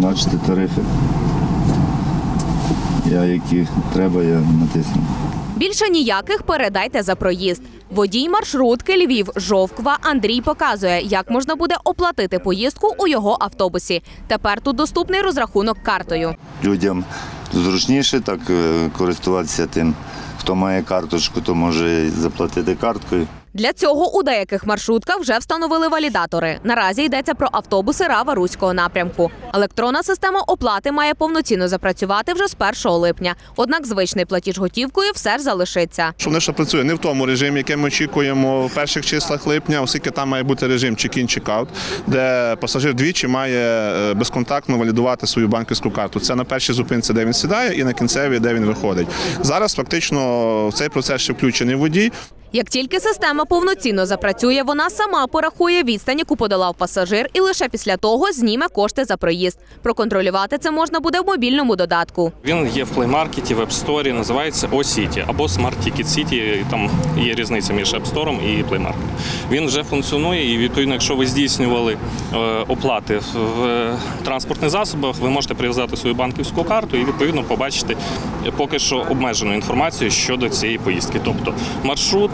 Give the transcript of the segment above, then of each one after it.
бачите, тарифи. Я які треба, я натисну. Більше ніяких передайте за проїзд. Водій маршрутки Львів Жовква Андрій показує, як можна буде оплатити поїздку у його автобусі. Тепер тут доступний розрахунок картою. Людям зручніше так е, користуватися тим. Хто має карточку, то може заплатити карткою. Для цього у деяких маршрутках вже встановили валідатори. Наразі йдеться про автобуси Рава Руського напрямку. Електронна система оплати має повноцінно запрацювати вже з 1 липня. Однак звичний платіж готівкою все ж залишиться. Що вони ще працює не в тому режимі, який ми очікуємо в перших числах липня, оскільки там має бути режим check-in, check-out, де пасажир двічі має е, безконтактно валідувати свою банківську карту. Це на першій зупинці, де він сідає, і на кінцевій, де він виходить. Зараз фактично цей процес ще включений водій. Як тільки система повноцінно запрацює, вона сама порахує відстань, яку подолав пасажир, і лише після того зніме кошти за проїзд. Проконтролювати це можна буде в мобільному додатку. Він є в плеймаркеті, в App Store, називається O-City або Smart Ticket City. Там є різниця між App Store і Play. Він вже функціонує, і відповідно, якщо ви здійснювали е, оплати в транспортних засобах, ви можете прив'язати свою банківську карту і відповідно побачити поки що обмежену інформацію щодо цієї поїздки. Тобто маршрут,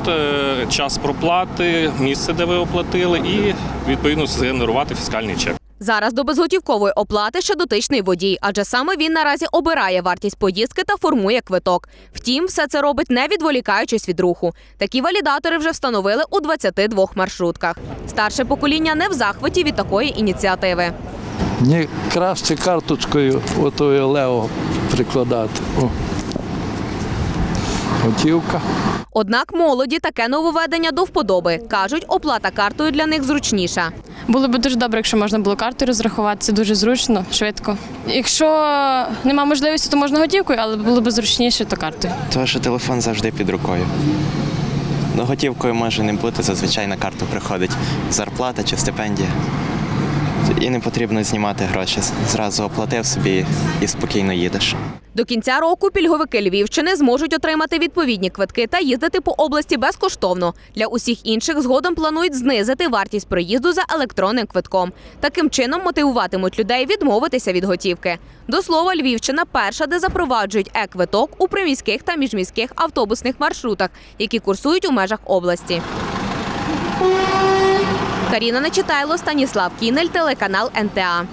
час проплати, місце, де ви оплатили, і відповідно згенерувати фіскальний чек. Зараз до безготівкової оплати ще дотичний водій, адже саме він наразі обирає вартість поїздки та формує квиток. Втім, все це робить не відволікаючись від руху. Такі валідатори вже встановили у 22 маршрутках. Старше покоління не в захваті від такої ініціативи. Мені краще карточкою отою лево прикладати. О. Готівка. Однак молоді таке нововведення до вподоби. кажуть, оплата картою для них зручніша. Було б дуже добре, якщо можна було картою розрахуватися дуже зручно, швидко. Якщо нема можливості, то можна готівкою, але було б зручніше, то картою. Тому що телефон завжди під рукою. Ну, готівкою може не бути, зазвичай на карту приходить зарплата чи стипендія. І не потрібно знімати гроші. Зразу оплатив собі і спокійно їдеш. До кінця року пільговики Львівщини зможуть отримати відповідні квитки та їздити по області безкоштовно. Для усіх інших згодом планують знизити вартість проїзду за електронним квитком. Таким чином мотивуватимуть людей відмовитися від готівки. До слова, Львівщина перша, де запроваджують е-квиток у приміських та міжміських автобусних маршрутах, які курсують у межах області. Каріна Нечитайло, Станіслав Кінель, телеканал НТА.